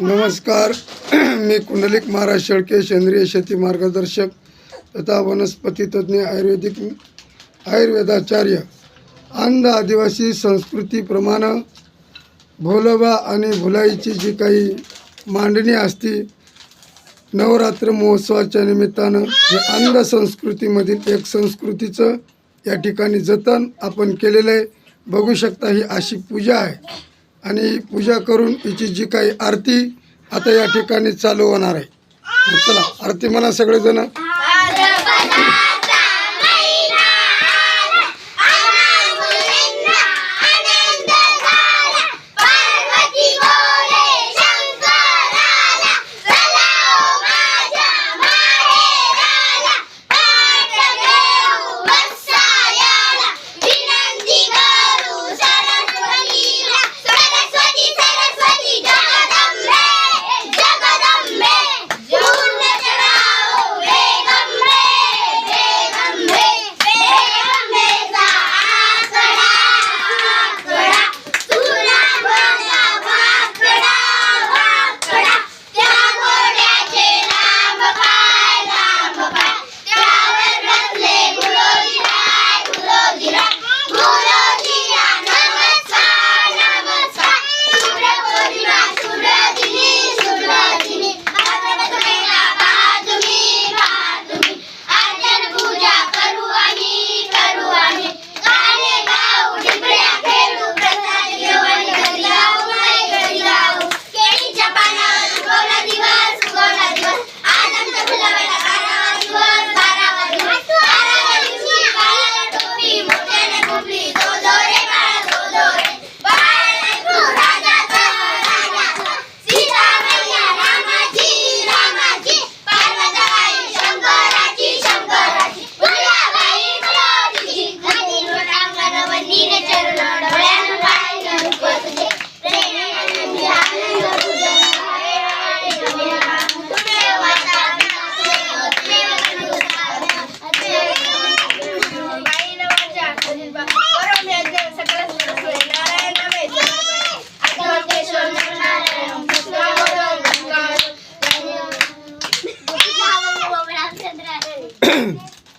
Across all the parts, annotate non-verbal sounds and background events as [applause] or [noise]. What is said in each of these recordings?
नमस्कार. [clears throat] मी कुंडलिक महाराज शेळके सेंद्रिय शेती मार्गदर्शक तथा वनस्पती तज्ज्ञ आयुर्वेदिक आयुर्वेदाचार्य. अंध आदिवासी संस्कृतीप्रमाणे भोलबा आणि भुलाईची जी काही मांडणी असती नवरात्र महोत्सवाच्या निमित्तानं हे अंध संस्कृतीमधील एक संस्कृतीचं या ठिकाणी जतन आपण केलेलं आहे. बघू शकता ही अशी पूजा आहे. आणि पूजा करून तिची जी काही आरती आता या ठिकाणी चालू होणार आहे. चला आरती म्हणा सगळेजण.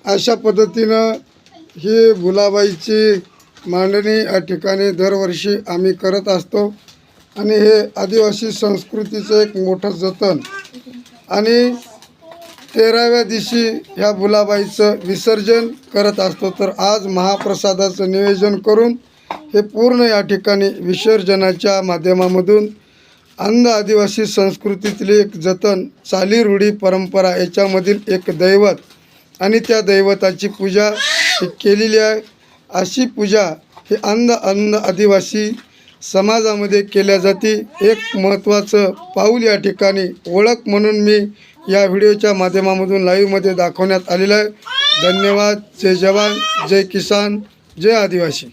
अशा पद्धतीनं ही भुलाबाईची मांडणी या ठिकाणी दरवर्षी आम्ही करत असतो. आणि हे आदिवासी संस्कृतीचं एक मोठं जतन. आणि तेराव्या दिवशी ह्या भुलाबाईचं विसर्जन करत असतो. तर आज महाप्रसादाचं नियोजन करून हे पूर्ण या ठिकाणी विसर्जनाच्या माध्यमामधून अंध आदिवासी संस्कृतीतली एक जतन चालीरूढी परंपरा याच्यामधील एक दैवत आणि त्या दैवताची पूजा केलेली आहे. अशी पूजा ही अंध अंध आदिवासी समाजामध्ये केल्या जाते. एक महत्त्वाचं पाऊल या ठिकाणी ओळख म्हणून मी या व्हिडिओच्या माध्यमामधून लाईव्हमध्ये दाखवण्यात आलेलं आहे. धन्यवाद. जय जवान. जय किसान. जय आदिवासी.